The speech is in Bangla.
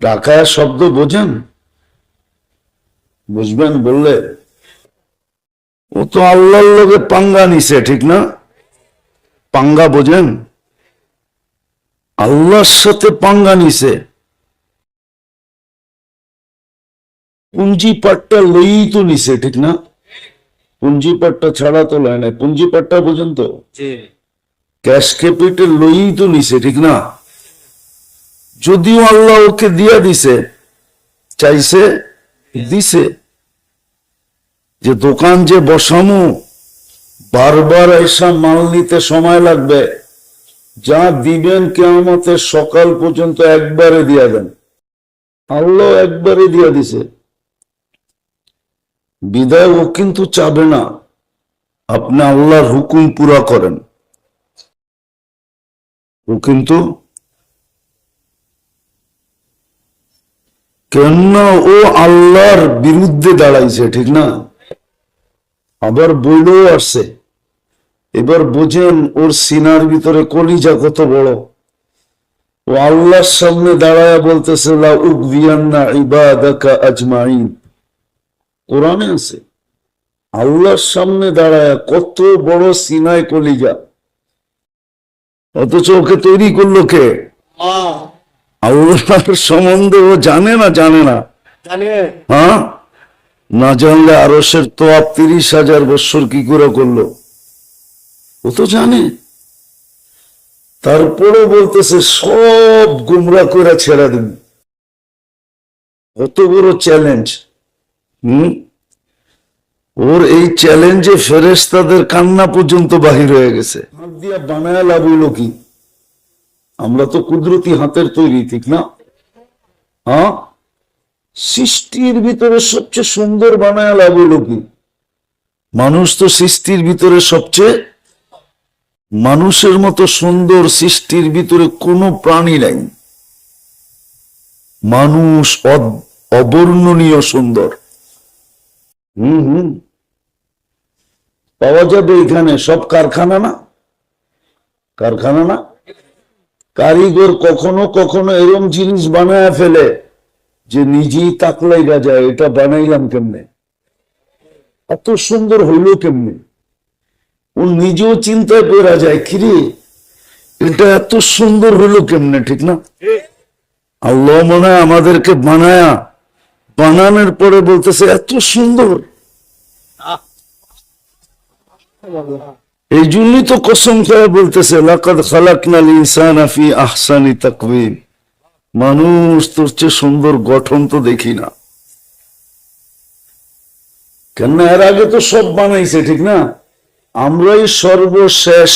টাকা শব্দ বোঝেন? বুঝবেন বললে? ও তো আল্লাহর লোকে পাঙ্গা নিছে ঠিক না? পাঙ্গা বোঝেন? আল্লাহর সাথে পাঙ্গা নিছে। পুঞ্জি পাটটা লই তো নিছে ঠিক না? পুঞ্জি পাটটা ছাড়া তো লয় না পুঞ্জি পাটটা বোঝেন তো? ক্যাশ ক্যাপিটাল লই তো নিছে ঠিক না? যদিও আল্লাহ ওকে দিয়া দিছে চাইছে দিছে যে দোকান যে বসামু বারবার এসা মাল নিতে সময় লাগবে যা দিবেন কেমতের সকাল পর্যন্ত একবারে দিয়া দেন। আল্লাহ একবারে দিয়া দিছে। বিদায় ও কিন্তু চাবে না আপনি আল্লাহর হুকুম পুরা করেন। ও কিন্তু কেননা ও আল্লাহর বিরুদ্ধে দাঁড়াইছে, ঠিক না? আবার বইলেও আসছে। এবার বোঝেন ওর সিনার ভিতরে কলিজা কত বড়। ও আল্লাহর সামনে দাঁড়ায় বলতেছে কোরআনে আছে। আল্লাহর সামনে দাঁড়ায় কত বড় সিনায় কলিজা। অথচ ওকে তৈরি করল কে? আল্লাহর সম্বন্ধে ও জানে না জানে না। হ্যাঁ? না জানলে আরসের তো তিরিশ হাজার বৎসর কি করে করল? ও তো জানে। তারপরে বলতেছে সব গুমরা করে ছেড়ে দিন। কত বড় চ্যালেঞ্জ হম? ওর এই চ্যালেঞ্জে ফেরেশতাদের কান্না পর্যন্ত বাহির হয়ে গেছে। দিয়া বানায় লাভ হইল কি? আমরা তো কুদরতি হাতের তৈরি, ঠিক না? হ্যাঁ? সৃষ্টির ভিতরে সবচেয়ে সুন্দর বানায় লাভ হইল কি? মানুষ তো সৃষ্টির ভিতরে সবচেয়ে, মানুষের মতো সুন্দর সৃষ্টির ভিতরে কোনো প্রাণী নাই। মানুষ অবর্ণনীয় সুন্দর। হুম হুম। পাওয়া যাবে এখানে সব কারখানা না? কারখানা না? কারিগর কখনো কখনো এরম জিনিস বানায় ফেলে যে নিজেই তাকলাই যায়, এটা বানাইলাম কেমনে? এত সুন্দর হইল কেমনে? ও নিজেও চিন্তায় করা যায়, কিরে? এটা এত সুন্দর হইল কেমনে, ঠিক না? আল্লাহ মনে আমাদেরকে বানায়া, বানানোর পরে বলতেছে, এত সুন্দর। এই জন্যই তো কসম করে বলতেছে, লাকাদ আহসানি মানুষ তোর চেয়ে সুন্দর গঠন তো দেখি না। কেন এর আগে তো সব বানাইছে, ঠিক না? আমরাই সর্বশেষ